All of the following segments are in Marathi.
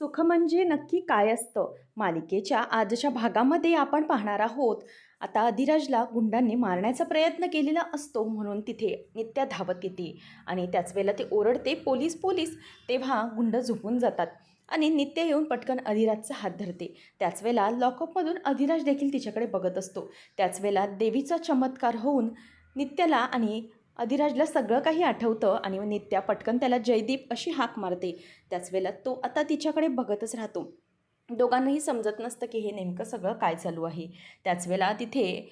सुख म्हणजे नक्की काय असतं? मालिकेच्या आजच्या भागामध्ये आपण पाहणार आहोत. आता अधिराजला गुंडांनी मारण्याचा प्रयत्न केलेला असतो म्हणून तिथे नित्या धावत येते आणि त्याच वेळेला ते ओरडते पोलीस पोलीस तेव्हा गुंड झोपून जातात आणि नित्य येऊन पटकन अधिराजचा हात धरते. त्याच वेळेला लॉकअपमधून अधिराज देखील तिच्याकडे बघत असतो. त्याच वेळेला देवीचा चमत्कार होऊन नित्याला आणि अधिराजला सगळं काही आठवतं आणि मग नित्या पटकन त्याला जयदीप अशी हाक मारते. त्याच वेळेला तो आता तिच्याकडे बघतच राहतो. दोघांनाही समजत नसतं की हे नेमकं सगळं काय चालू आहे. त्याच वेळेला तिथे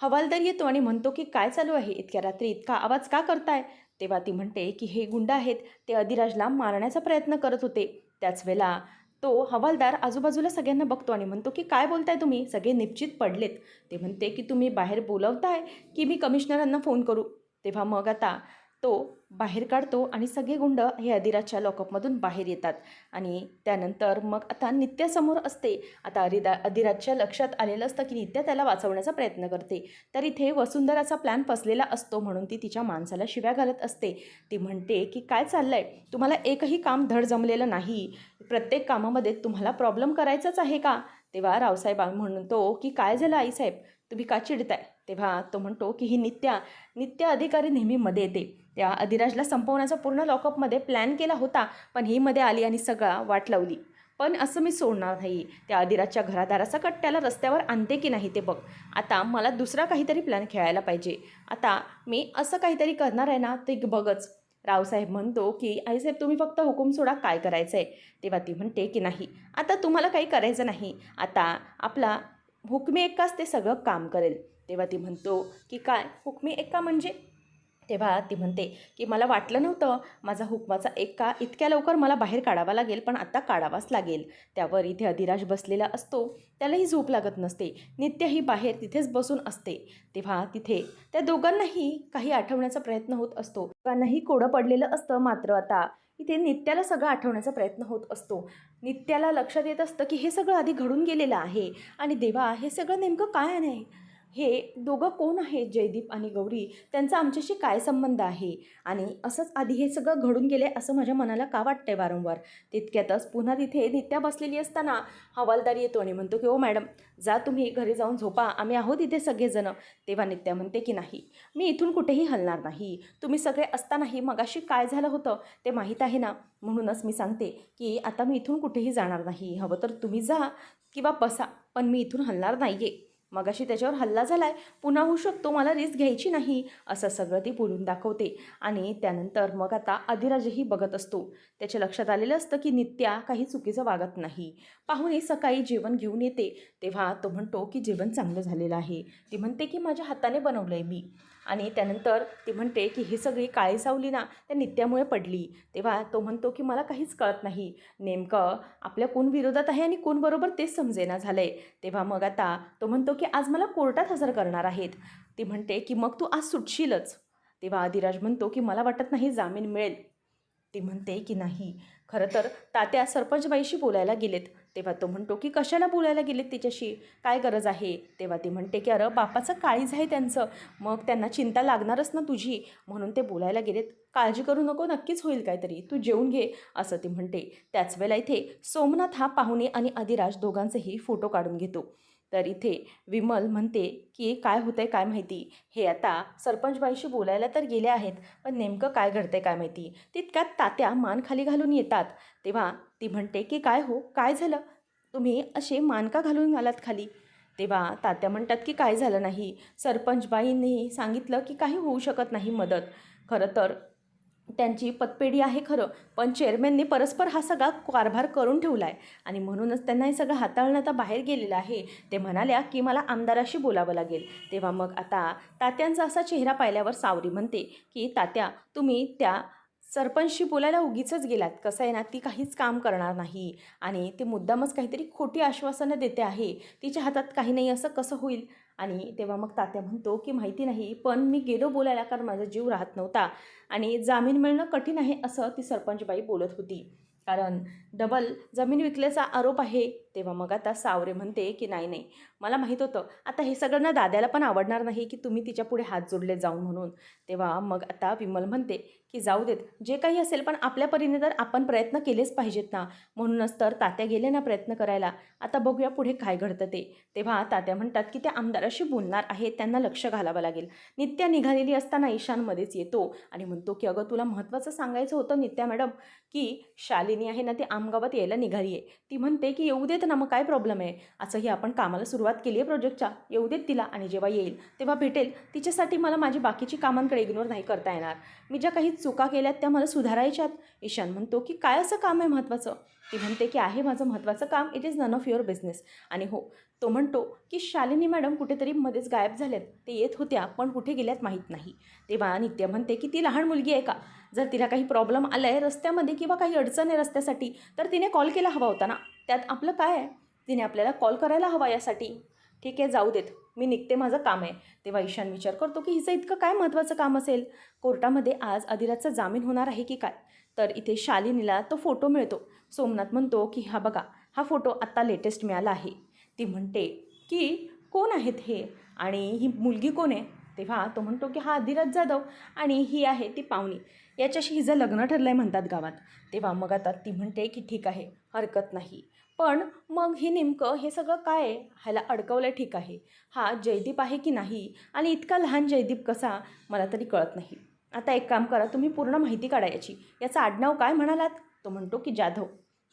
हवालदार येतो आणि म्हणतो की काय चालू आहे? इतक्या रात्री इतका आवाज का करताय? तेव्हा ती म्हणते की हे गुंड आहेत. ते अधिराजला मारण्याचा प्रयत्न करत होते. त्याच वेळेला तो हवालदार आजूबाजूला सगळ्यांना बघतो आणि म्हणतो की काय बोलताय तुम्ही? सगळे निश्चित पडलेत. ते म्हणते की तुम्ही बाहेर बोलवताय की मी कमिशनरांना फोन करू? तेव्हा मग आता तो बाहेर काढतो आणि सगळे गुंड हे अधिराजच्या लॉकअपमधून बाहेर येतात. आणि त्यानंतर मग आता नित्यासमोर असते. आता अरिदा अधिराजच्या लक्षात आलेलं असतं की नित्या त्याला वाचवण्याचा प्रयत्न करते. तर इथे वसुंधराचा प्लॅन फसलेला असतो म्हणून ती तिच्या माणसाला शिव्या घालत असते. ती म्हणते की काय चाललं आहे तुम्हाला एकही काम धड जमलेलं नाही. प्रत्येक कामामध्ये तुम्हाला प्रॉब्लेम करायचाच आहे का? तेव्हा रावसाहेब म्हणतो की काय झालं आईसाहेब तुम्ही का चिडताय? तेव्हा तो म्हणतो की ही नित्या नित्य अधिकारी नेहमी मध्ये येते. त्या अधिराजला संपवण्याचा पूर्ण लॉकअपमध्ये प्लॅन केला होता पण ही मध्ये आली आणि सगळा वाट लावली. पण असं मी सोडणार नाही. त्या अधिराजच्या घरादारासकट त्याला रस्त्यावर आणते की नाही ते बघ. आता मला दुसरा काहीतरी प्लॅन खेळायला पाहिजे. आता मी असं काहीतरी करणार आहे ना ते बघच. रावसाहेब म्हणतो की आईसाहेब तुम्ही फक्त हुकूम सोडा काय करायचं आहे तेव्हा ती म्हणते की नाही. आता तुम्हाला काही करायचं नाही. आता आपला हुकमी एकाच ते सगळं काम करेल. तेव्हा ती म्हणतो की काय? हुकमी एक्का म्हणजे? तेव्हा ती म्हणते की मला वाटलं नव्हतं माझा हुकमाचा एक्का इतक्या लवकर मला बाहेर काढावा लागेल पण आता काढावाच लागेल. त्यावर इथे अधिराज बसलेला असतो. त्यालाही झोप लागत नसते. नित्यही बाहेर तिथेच बसून असते. तेव्हा तिथे त्या दोघांनाही काही आठवण्याचा प्रयत्न होत असतो. दोघांनाही कोडं पडलेलं असतं मात्र आता. इथे नित्याला सगळं आठवण्याचा प्रयत्न होत असतो. नित्याला लक्षात येत असतं की हे सगळं आधी घडून गेलेलं आहे. आणि देवा हे सगळं नेमकं काय नाही हे दोघं कोण आहेत जयदीप आणि गौरी? त्यांचा आमच्याशी काय संबंध आहे? आणि असंच आधी हे सगळं घडून गेले असं माझ्या मनाला का वाटतंय वारंवार? तितक्यातच पुन्हा तिथे नित्या बसलेली असताना हवालदार येतो आणि म्हणतो की ओ मॅडम जा तुम्ही घरी जाऊन झोपा. आम्ही आहोत इथे सगळेजणं. तेव्हा नित्या म्हणते की नाही मी इथून कुठेही हलणार नाही. तुम्ही सगळे असतानाही मगाशी काय झालं होतं ते माहीत आहे ना? म्हणूनच मी सांगते की आता मी इथून कुठेही जाणार नाही. हवं तर तुम्ही जा किंवा बसा पण मी इथून हलणार नाही आहे मगाशी त्याच्यावर हल्ला झाला आहे पुन्हा होऊ शकतो मला रिस्क घ्यायची नाही असं सगळं ती बोलून दाखवते. आणि त्यानंतर मग आता अधिराजही बघत असतो. त्याच्या लक्षात आलेलं असतं की नित्या काही चुकीचं वागत नाही. पाहुणे सकाळी जेवण घेऊन येते. तेव्हा तो म्हणतो की जेवण चांगलं झालेलं आहे. ती म्हणते की माझ्या हाताने बनवलं आहे मी. आणि त्यानंतर ती म्हणते की ही सगळी काळी सावली ना त्या नित्यामुळे पडली. तेव्हा तो म्हणतो की मला काहीच कळत नाही. नेमकं आपल्या कोण विरोधात आहे आणि कोण बरोबर तेच समजेना झालं आहे तेव्हा मग आता तो म्हणतो की आज मला कोर्टात हजर करणार आहेत. ती म्हणते की मग तू आज सुटशीलच. तेव्हा आदिराज म्हणतो की मला वाटत नाही जामीन मिळेल. ती म्हणते की नाही. खरं तर तात्या सरपंचबाईशी बोलायला गेलेत. तेव्हा तो म्हणतो की कशाला बोलायला गेलेत तिच्याशी? काय गरज आहे? तेव्हा ती म्हणते की अरे बापाचं काळीज आहे त्यांचं. मग त्यांना चिंता लागणारच ना तुझी. म्हणून ते बोलायला गेलेत. काळजी करू नको नक्कीच होईल काहीतरी. तू जेवून घे असं ती म्हणते. त्याच वेळेला इथे सोमनाथ हा पाहुणे आणि अधिराज दोघांचेही फोटो काढून घेतो. तर इथे विमल म्हणते की काय होतं आहे काय माहिती? हे आता सरपंचबाईशी बोलायला तर गेले आहेत पण नेमकं काय घडतंय काय माहिती? तितक्यात तात्या मान खाली घालून येतात. तेव्हा ती म्हणते की काय हो? काय झालं? तुम्ही असे मान का घालून आलात खाली? तेव्हा तात्या म्हणतात की काय झालं नाही? सरपंचबाईंनी सांगितलं की काही होऊ शकत नाही मदत. खरं तर त्यांची पतपेढी आहे खरं पण चेअरमॅनने परस्पर हा सगळा कारभार करून ठेवला आहे आणि म्हणूनच त्यांना हे सगळं हाताळणं आता बाहेर गेलेलं आहे. ते म्हणाल्या की मला आमदाराशी बोलावं लागेल. तेव्हा मग आता तात्यांचा असा चेहरा पाहिल्यावर सावरी म्हणते की तात्या तुम्ही त्या सरपंचशी बोलायला उगीचच गेलात. कसं आहे ना ती काहीच काम करणार नाही. आणि ते मुद्दामच काहीतरी खोटी आश्वासनं देते आहे. तिच्या हातात काही नाही असं कसं होईल? आणि तेव्हा मग तात्या म्हणतो की माहिती नाही पण मी गेलो बोलायला कारण माझा जीव राहत नव्हता आणि जामीन मिळणं कठीण आहे असं ती सरपंचबाई बोलत होती. कारण डबल जमीन विकल्याचा आरोप आहे तेव्हा मग आता सावरे म्हणते की नाही नाही. मला माहीत होतं आता हे सगळं ना दाद्याला पण आवडणार नाही की तुम्ही तिच्या पुढे हात जोडले जाऊन म्हणून. तेव्हा मग आता विमल म्हणते की जाऊ देत जे काही असेल पण आपल्या परीने तर आपण प्रयत्न केलेच पाहिजेत ना. म्हणूनच तर तात्या गेले ना प्रयत्न करायला. आता बघूया पुढे काय घडतं ते. तेव्हा तात्या म्हणतात की त्या आमदाराशी बोलणार आहेत त्यांना लक्ष घालावं लागेल. नित्या निघालेली असताना ईशानमध्येच येतो आणि म्हणतो की अगं तुला महत्त्वाचं सांगायचं होतं नित्या मॅडम की शालिनी आहे ना ती आमगावात यायला निघाली आहे ती म्हणते की येऊ देत ना मग काय प्रॉब्लेम आहे? असंही आपण कामाला सुरुवात केली आहे प्रोजेक्टच्या येऊ देत तिला आणि जेव्हा येईल तेव्हा भेटेल. तिच्यासाठी मला माझी बाकीची कामांकडे इग्नोर नाही करता येणार. मी ज्या काही चुका केल्यात त्या मला सुधारायच्यात. ईशान म्हणतो की काय असं काम आहे महत्त्वाचं ती म्हणते की आहे माझं महत्त्वाचं काम. It is none of your business आणि हो तो म्हणतो की शालिनी मॅडम कुठेतरी मध्येच गायब झाल्यात. ते येत होत्या पण कुठे गेल्यात माहीत नाही. तेव्हा नित्य म्हणते की ती लहान मुलगी आहे का? जर तिला काही प्रॉब्लेम आला आहे रस्त्यामध्ये किंवा काही अडचण आहे रस्त्यासाठी तर तिने कॉल केला हवा होता ना. त्यात आपलं काय आहे? तिने आपल्याला कॉल करायला हवा यासाठी. ठीक आहे जाऊ देत. मी निघते माझं काम आहे. तेव्हा ईशान विचार करतो की हिचं इतकं काय महत्त्वाचं काम असेल? कोर्टामध्ये आज अधिराजचा जामीन होणार आहे की काय? तर इथे शालिनीला तो फोटो मिळतो. सोमनाथ म्हणतो की हा बघा हा फोटो आत्ता लेटेस्ट मिळाला आहे. ती म्हणते की कोण आहेत हे? आणि ही मुलगी कोण आहे? तेव्हा तो म्हणतो की हा धीरज जाधव आणि ही आहे ती पाहुणी याच्याशी हिचं लग्न ठरलं आहे म्हणतात गावात. तेव्हा मग आता ती म्हणते की ठीक आहे हरकत नाही. पण मग हे नेमकं हे सगळं काय? ह्याला अडकवलं ठीक आहे. हा जयदीप आहे की नाही? आणि इतका लहान जयदीप कसा? मला तरी कळत नाही. आता एक काम करा तुम्ही पूर्ण माहिती काढा याची. याचं आडनाव काय म्हणालात? तो म्हणतो की जाधव.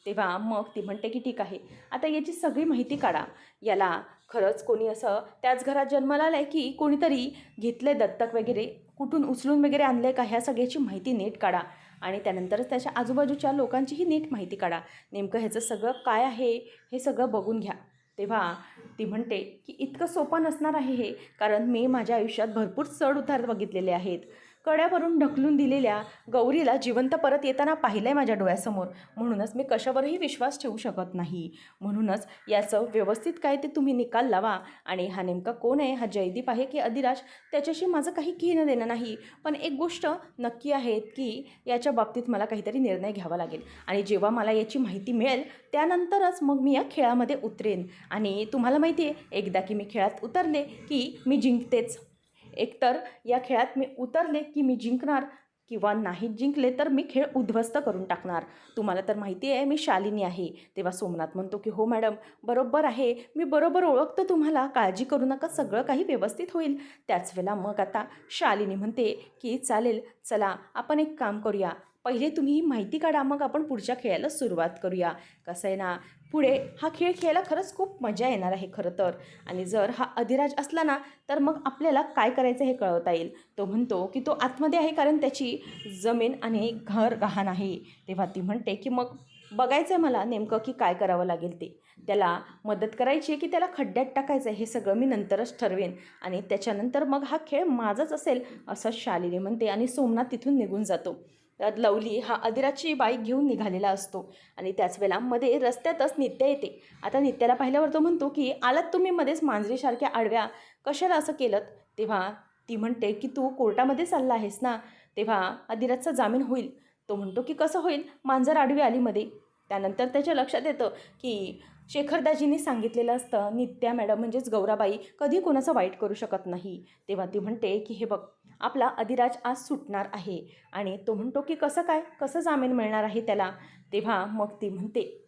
तेव्हा मग ती म्हणते की ठीक आहे. आता याची सगळी माहिती काढा. याला खरंच कोणी असं त्याच घरात जन्माला आलं आहे की कोणीतरी घेतलं दत्तक वगैरे कुठून उचलून वगैरे आणलं आहे का ह्या सगळ्याची माहिती नीट काढा. आणि त्यानंतरच त्याच्या आजूबाजूच्या लोकांचीही नीट माहिती काढा. नेमकं ह्याचं सगळं काय आहे हे सगळं बघून घ्या. तेव्हा ती म्हणते की इतकं सोपं नसणार आहे हे कारण मी माझ्या आयुष्यात भरपूर चढ उतार बघितलेले आहेत. कड्यावरून ढकलून दिलेल्या गौरीला जिवंत परत येताना पाहिलं आहे माझ्या डोळ्यासमोर. म्हणूनच मी कशावरही विश्वास ठेवू शकत नाही. म्हणूनच याचं व्यवस्थित काय ते तुम्ही निकाल लावा. आणि हा नेमका कोण आहे? हा जयदीप आहे की अधिराज? त्याच्याशी माझं काही घेणं देणं नाही. पण एक गोष्ट नक्की आहे की याच्या बाबतीत मला काहीतरी निर्णय घ्यावा लागेल. आणि जेव्हा मला याची माहिती मिळेल त्यानंतरच मग मी या खेळामध्ये उतरेन. आणि तुम्हाला माहिती आहे एकदा की मी खेळात उतरले की मी जिंकतेच. एकतर या खेळात मी उतरले की मी जिंकणार किंवा नाही जिंकले तर मी खेळ उद्ध्वस्त करून टाकणार. तुम्हाला तर माहिती आहे मी शालिनी आहे. तेव्हा सोमनाथ म्हणतो की हो मॅडम बरोबर आहे. मी बरोबर ओळखतो तुम्हाला. काळजी करू नका. सगळं काही व्यवस्थित होईल. त्याच वेळेला मग आता शालिनी म्हणते की चालेल. चला आपण एक काम करूया. पहिले तुम्ही ही माहिती काढा. मग आपण पुढच्या खेळाला सुरुवात करूया. कसं आहे ना पुढे हा खेळ खेळायला खरंच खूप मजा येणार आहे खरं तर. आणि जर हा अधिराज असला ना तर मग आपल्याला काय करायचं हे कळवता येईल. तो म्हणतो की तो आतमध्ये आहे कारण त्याची जमीन आणि घर गहाण आहे. तेव्हा ती म्हणते की मग बघायचं आहे मला नेमकं की काय करावं लागेल ते. त्याला मदत करायची आहे की त्याला खड्ड्यात टाकायचं आहे हे सगळं मी नंतरच ठरवेन. आणि त्याच्यानंतर मग हा खेळ माझाच असेल असं शालिनी म्हणते आणि सोमनाथ तिथून निघून जातो. तर लवली हा अधिराजची बाईक घेऊन निघालेला असतो. आणि त्याच वेळेला मध्ये रस्त्यातच नित्या येते. आता नित्याला पाहिल्यावर तो म्हणतो की आलात तुम्ही मध्येच मांजरीसारख्या आडव्या? कशाला असं केलं तेव्हा ती म्हणते की तू कोर्टामध्ये चालला आहेस ना? तेव्हा अधिराजचा जामीन होईल. तो म्हणतो की कसं होईल? मांजर आडवी आली मध्ये. त्यानंतर त्याच्या लक्षात येतं की शेखरदाजींनी सांगितलेलं असतं नित्या मॅडम म्हणजेच गौराबाई कधी कोणाचं वाईट करू शकत नाही. तेव्हा ती म्हणते की हे बघ आपला अधिराज आज सुटणार आहे. आणि तो म्हणतो की कसं काय? कसं जामीन मिळणार आहे त्याला? तेव्हा मग ती म्हणते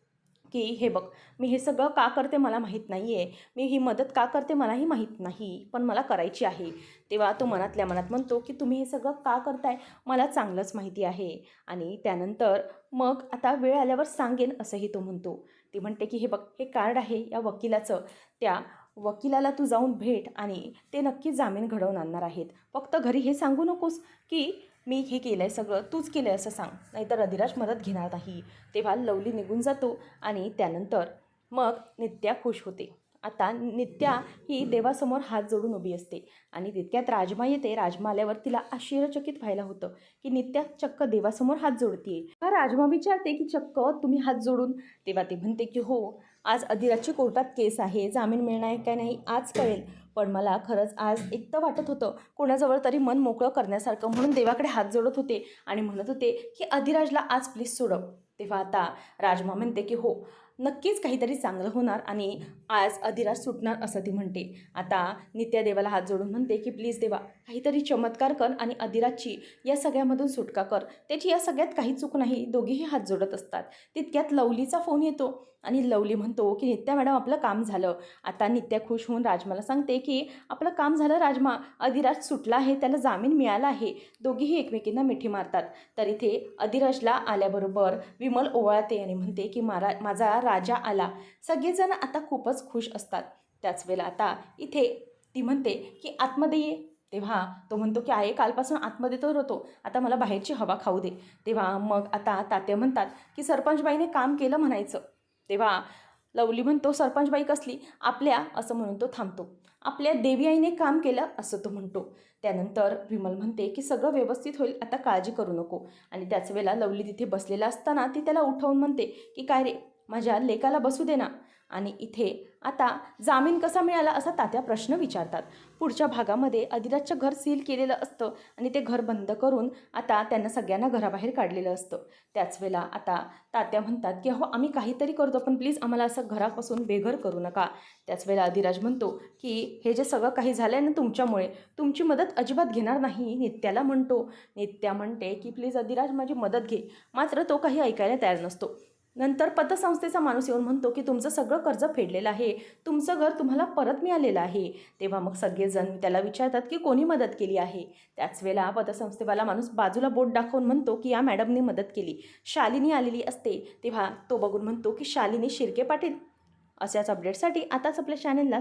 की हे बघ मी हे सगळं का करते मला माहीत नाही आहे मी ही मदत का करते मलाही माहीत नाही पण मला करायची आहे. तेव्हा तो मनातल्या मनात म्हणतो की तुम्ही हे सगळं का करताय? मला चांगलंच माहिती आहे. आणि त्यानंतर मग आता वेळ आल्यावर सांगेन असंही तो म्हणतो. ती म्हणते की हे बघ हे कार्ड आहे या वकिलाचं. त्या वकिलाला तू जाऊन भेट आणि ते नक्की जामीन घडवून आणणार आहेत. फक्त घरी हे सांगू नकोस की मी हे केलं आहे सगळं तूच केलं आहे असं सांग. नाहीतर अधिराज मदत घेणार नाही. तेव्हा लवली निघून जातो आणि त्यानंतर मग नित्या खुश होते. आता नित्या ही देवासमोर हात जोडून उभी असते आणि तितक्यात राजमा येते. राजमा आल्यावर तिला आश्चर्यचकित व्हायला होतं की नित्या चक्क देवासमोर हात जोडतीये. राजमा विचारते की चक्क तुम्ही हात जोडून? तेव्हा ते म्हणते की हो. आज अधिराजची कोर्टात केस आहे जामीन मिळणार आहे काय नाही आज कळेल. पण मला खरंच आज एकटं वाटत होतं. कोणाजवळ तरी मन मोकळं करण्यासारखं म्हणून देवाकडे हात जोडत होते आणि म्हणत होते की अधिराजला आज प्लीज सोडव. तेव्हा आता राजमा म्हणते की हो नक्कीच काहीतरी चांगलं होणार आणि आज अधिराज सुटणार असं ती म्हणते. आता नित्या देवाला हात जोडून म्हणते की प्लीज देवा काहीतरी चमत्कार कर आणि अधिराजची या सगळ्यामधून सुटका कर. त्याची या सगळ्यात काही चूक नाही दोघेही हात जोडत असतात. तितक्यात लवलीचा फोन येतो. आणि लवली म्हणतो की नित्या मॅडम आपलं काम झालं. आता नित्या खुश होऊन राजमाला सांगते की आपलं काम झालं राजमा. अधिराज सुटला आहे त्याला जामीन मिळाला आहे. दोघीही एकमेकींना मिठी मारतात. तर इथे अधिराजला आल्याबरोबर विमल ओवाळते आणि म्हणते की मारा माझा राजा आला. सगळेजण आता खूपच खुश असतात. त्याच वेळेला आता इथे ती म्हणते की आतमध्ये ये. तेव्हा तो म्हणतो की आहे कालपासून आतमध्ये तर होतो. आता मला बाहेरची हवा खाऊ दे. तेव्हा मग आता तात्या म्हणतात की सरपंचबाईने काम केलं म्हणायचं. तेव्हा लवली म्हणतो सरपंचबाई कसली? आपल्या असं म्हणून तो थांबतो. आपल्या देवी आईने काम केलं असं तो म्हणतो. त्यानंतर विमल म्हणते की सगळं व्यवस्थित होईल आता काळजी करू नको. आणि त्याच वेळेला लवली तिथे बसलेला असताना ती त्याला उठवून म्हणते की काय रे माझ्या लेकाला बसू दे ना. आणि इथे आता जामीन कसा मिळाला असा तात्या प्रश्न विचारतात. पुढच्या भागामध्ये अधिराजचं घर सील केलेलं असतं आणि ते घर बंद करून आता त्यांना सगळ्यांना घराबाहेर काढलेलं असतं. त्याच वेळेला आता तात्या म्हणतात की हो आम्ही काहीतरी करतो पण प्लीज आम्हाला असं घरापासून बेघर करू नका. त्याच वेळेला अधिराज म्हणतो की हे जे सगळं काही झालं आहे ना तुमच्यामुळे तुमची मदत अजिबात घेणार नाही नित्याला म्हणतो. नित्या म्हणते की प्लीज अधिराज माझी मदत घे. मात्र तो काही ऐकायला तयार नसतो. नंतर पतसंस्थेचा माणूस येऊन म्हणतो की तुमचं सगळं कर्ज फेडलेलं आहे. तुमचं घर तुम्हाला परत मिळालेलं आहे. तेव्हा मग सगळेजण त्याला विचारतात की कोणी मदत केली आहे? त्याच वेळेला पतसंस्थेवाला माणूस बाजूला बोट दाखवून म्हणतो की या मॅडमने मदत केली. शालिनी आलेली असते. तेव्हा तो बघून म्हणतो की शालिनी शिर्के पाटील. अशाच अपडेटसाठी आताच आपल्या चॅनेलला